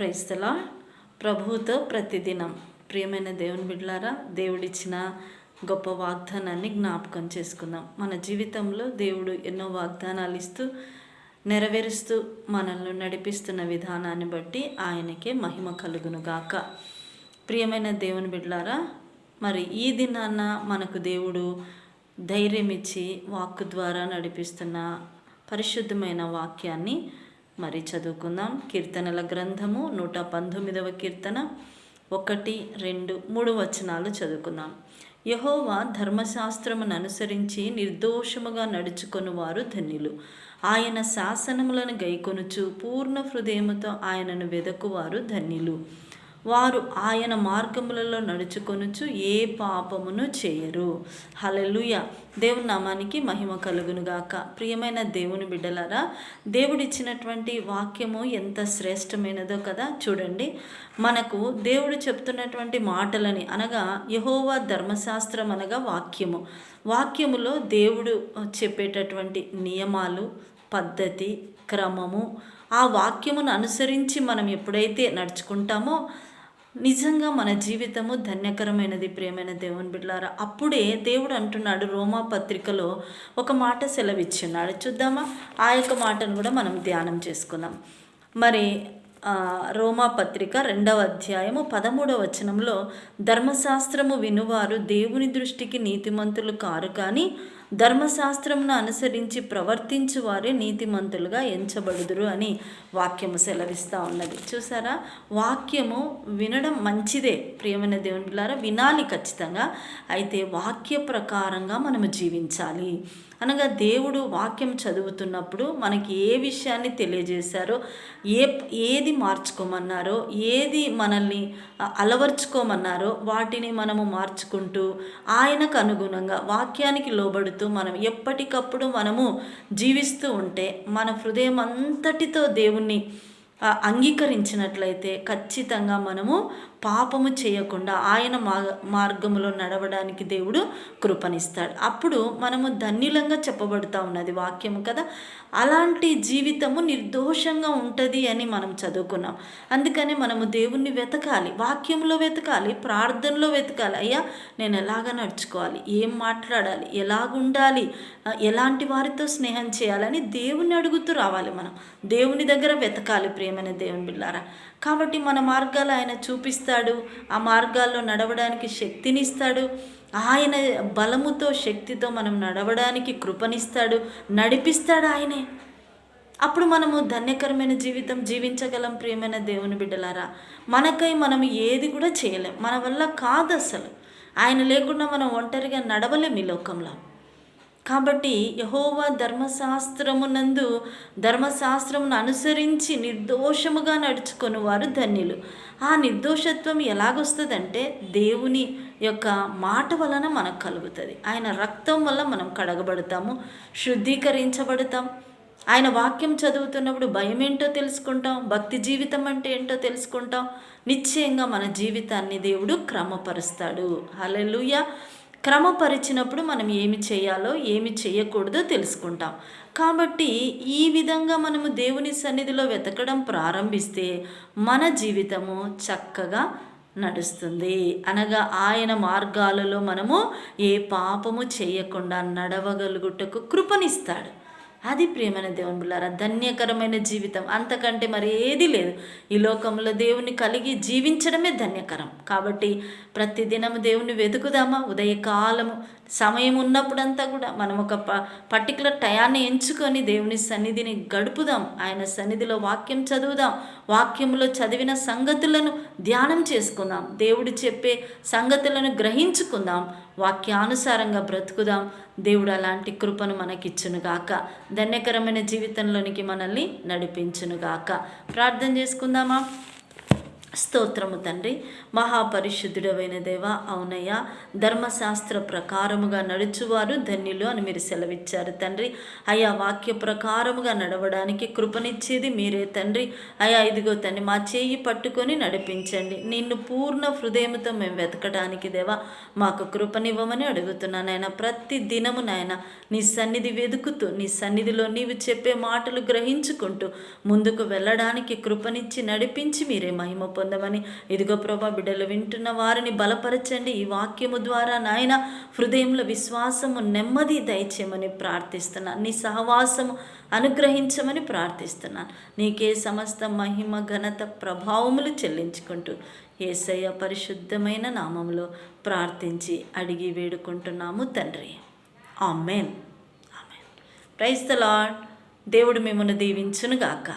క్రైస్తలా ప్రభువుతో ప్రతిదినం. ప్రియమైన దేవుని బిడ్లారా దేవుడిచ్చిన గొప్ప వాగ్దానాన్ని జ్ఞాపకం చేసుకుందాం. మన జీవితంలో దేవుడు ఎన్నో వాగ్దానాలు ఇస్తూ నెరవేరుస్తూ మనల్ని నడిపిస్తున్న విధానాన్ని బట్టి ఆయనకే మహిమ కలుగును గాక. ప్రియమైన దేవుని బిడ్లారా మరి ఈ దినాన మనకు దేవుడు ధైర్యం ఇచ్చి వాక్కు ద్వారా నడిపిస్తున్న పరిశుద్ధమైన వాక్యాన్ని మరి చదువుకుందాం. కీర్తనల గ్రంథము నూట పంతొమ్మిదవ కీర్తన ఒకటి రెండు మూడు వచనాలు చదువుకుందాం. యహోవా ధర్మశాస్త్రమును అనుసరించి నిర్దోషముగా నడుచుకొని వారు ధన్యులు. ఆయన శాసనములను గైకొనుచు పూర్ణ హృదయముతో ఆయనను వెదకువారు ధన్యులు. వారు ఆయన మార్గములలో నడుచుకొనుచు ఏ పాపమును చేయరు. హలలుయ దేవుని నామానికి మహిమ కలుగునుగాక. ప్రియమైన దేవుని బిడ్డలారా దేవుడిచ్చినటువంటి వాక్యము ఎంత శ్రేష్టమైనదో కదా చూడండి. మనకు దేవుడు చెప్తున్నటువంటి మాటలని అనగా యహోవా ధర్మశాస్త్రం అనగా వాక్యము. వాక్యములో దేవుడు చెప్పేటటువంటి నియమాలు పద్ధతి క్రమము ఆ వాక్యమును అనుసరించి మనం ఎప్పుడైతే నడుచుకుంటామో నిజంగా మన జీవితము ధన్యకరమైనది ప్రియమైన దేవుని బిడ్డారా అప్పుడే దేవుడు అంటున్నాడు రోమా పత్రికలో ఒక మాట సెలవిచ్చున్నాడు చూద్దామా? ఆ యొక్క మాటను కూడా మనం ధ్యానం చేసుకుందాం. మరి రోమా పత్రిక రెండవ అధ్యాయము పదమూడవ వచనంలో ధర్మశాస్త్రము వినువారు దేవుని దృష్టికి నీతిమంతులు కారు కానీ ధర్మశాస్త్రమును అనుసరించి ప్రవర్తించు వారే నీతిమంతులుగా ఎంచబడుదురు అని వాక్యము సెలవిస్తూ ఉన్నది. చూసారా? వాక్యము వినడం మంచిదే ప్రియమైన దేవుని బిళ్ళారా వినాలి ఖచ్చితంగా. అయితే వాక్య ప్రకారంగా మనము జీవించాలి. అనగా దేవుడు వాక్యం చదువుతున్నప్పుడు మనకి ఏ విషయాన్ని తెలియజేశారో ఏ ఏది మార్చుకోమన్నారో ఏది మనల్ని అలవర్చుకోమన్నారో వాటిని మనము మార్చుకుంటూ ఆయనకు అనుగుణంగా వాక్యానికి లోబడుతూ మనం ఎప్పటికప్పుడు మనము జీవిస్తూ ఉంటే మన హృదయం అంతటితో దేవుణ్ణి అంగీకరించినట్లయితే ఖచ్చితంగా మనము పాపము చేయకుండా ఆయన మార్గములో నడవడానికి దేవుడు కృపనిస్తాడు. అప్పుడు మనము ధన్యులంగా చెప్పబడుతూ ఉన్నది వాక్యము కదా. అలాంటి జీవితము నిర్దోషంగా ఉంటుంది అని మనం చదువుకున్నాం. అందుకని మనము దేవుణ్ణి వెతకాలి వాక్యంలో వెతకాలి ప్రార్థనలో వెతకాలి. అయ్యా నేను ఎలాగ నడుచుకోవాలి? ఏం మాట్లాడాలి? ఎలాగుండాలి? ఎలాంటి వారితో స్నేహం చేయాలని దేవుణ్ణి అడుగుతూ రావాలి మనం. దేవుని దగ్గర వెతకాలి ప్రియమైన దేవుని బిళ్ళారా కాబట్టి మన మార్గాలు ఆయన చూపిస్తాడు. ఆ మార్గాల్లో నడవడానికి శక్తినిస్తాడు. ఆయన బలముతో శక్తితో మనం నడవడానికి కృపనిస్తాడు. నడిపిస్తాడు ఆయనే. అప్పుడు మనము ధన్యకరమైన జీవితం జీవించగలం ప్రియమైన దేవుని బిడ్డలారా. మనకై మనం ఏది కూడా చేయలేం. మన వల్ల కాదు అసలు ఆయన లేకుండా మనం ఒంటరిగా నడవలేం ఈ లోకంలో. కాబట్టి యహోవా ధర్మశాస్త్రమునందు ధర్మశాస్త్రమును అనుసరించి నిర్దోషముగా నడుచుకొని వారు ధన్యులు. ఆ నిర్దోషత్వం ఎలాగొస్తుందంటే దేవుని యొక్క మాట వలన మనకు కలుగుతుంది. ఆయన రక్తం వల్ల మనం కడగబడతాము శుద్ధీకరించబడతాం. ఆయన వాక్యం చదువుతున్నప్పుడు భయం ఏంటో తెలుసుకుంటాం భక్తి జీవితం అంటే ఏంటో తెలుసుకుంటాం. నిశ్చయంగా మన జీవితాన్ని దేవుడు క్రమపరుస్తాడు. హలెలుయ క్రమపరిచినప్పుడు మనం ఏమి చేయాలో ఏమి చేయకూడదో తెలుసుకుంటాం. కాబట్టి ఈ విధంగా మనము దేవుని సన్నిధిలో వెతకడం ప్రారంభిస్తే మన జీవితము చక్కగా నడుస్తుంది. అనగా ఆయన మార్గాలలో మనము ఏ పాపము చేయకుండా నడవగలుగుటకు కృపనిస్తాడు. అది ప్రియమైన దేవుని బిళ్ళారా ధన్యకరమైన జీవితం. అంతకంటే మరి ఏది లేదు. ఈ లోకంలో దేవుని కలిగి జీవించడమే ధన్యకరం. కాబట్టి ప్రతిదినము దేవుని వెతుకుదామా? ఉదయకాలము సమయం ఉన్నప్పుడంతా కూడా మనం ఒక ప పర్టికులర్ టయాన్ని ఎంచుకొని దేవుని సన్నిధిని గడుపుదాం. ఆయన సన్నిధిలో వాక్యం చదువుదాం. వాక్యంలో చదివిన సంగతులను ధ్యానం చేసుకుందాం. దేవుడు చెప్పే సంగతులను గ్రహించుకుందాం. వాక్యానుసారంగా బ్రతుకుదాం. దేవుడు అలాంటి కృపను మనకిచ్చునుగాక. ధన్యకరమైన జీవితంలోనికి మనల్ని నడిపించునుగాక. ప్రార్థన చేసుకుందామా? స్తోత్రము తండ్రి. మహాపరిశుద్ధుడమైన దేవ అవునయ్య. ధర్మశాస్త్ర ప్రకారముగా నడుచువారు ధన్యులు అని మీరు సెలవిచ్చారు తండ్రి. అయా వాక్య ప్రకారముగా నడవడానికి కృపనిచ్చేది మీరే తండ్రి. అయా ఇదిగో తండ్రి మా చేయి పట్టుకొని నడిపించండి. నిన్ను పూర్ణ హృదయంతో మేము వెతకడానికి దేవా మాకు కృపనివ్వమని అడుగుతున్నాను ఆయన ప్రతి దినము నాయన నీ సన్నిధి వెతుకుతూ నీ సన్నిధిలో నీవు చెప్పే మాటలు గ్రహించుకుంటూ ముందుకు వెళ్ళడానికి కృపనిచ్చి నడిపించి మీరే మహిమ పొందమని. ఇదిగో ప్రభా బిడ్డలు వింటున్న వారిని బలపరచండి. ఈ వాక్యము ద్వారా నాయన హృదయంలో విశ్వాసము నెమ్మది దయచేయమని ప్రార్థిస్తున్నాను. నీ సహవాసము అనుగ్రహించమని ప్రార్థిస్తున్నాను. నీకే సమస్త మహిమ ఘనత ప్రభావములు చెల్లించుకుంటూ ఏసయ్య పరిశుద్ధమైన నామంలో ప్రార్థించి అడిగి వేడుకుంటున్నాము తండ్రి. Amen. Amen. Praise the Lord దేవుడు మిమ్మల్ని దీవించునుగాక.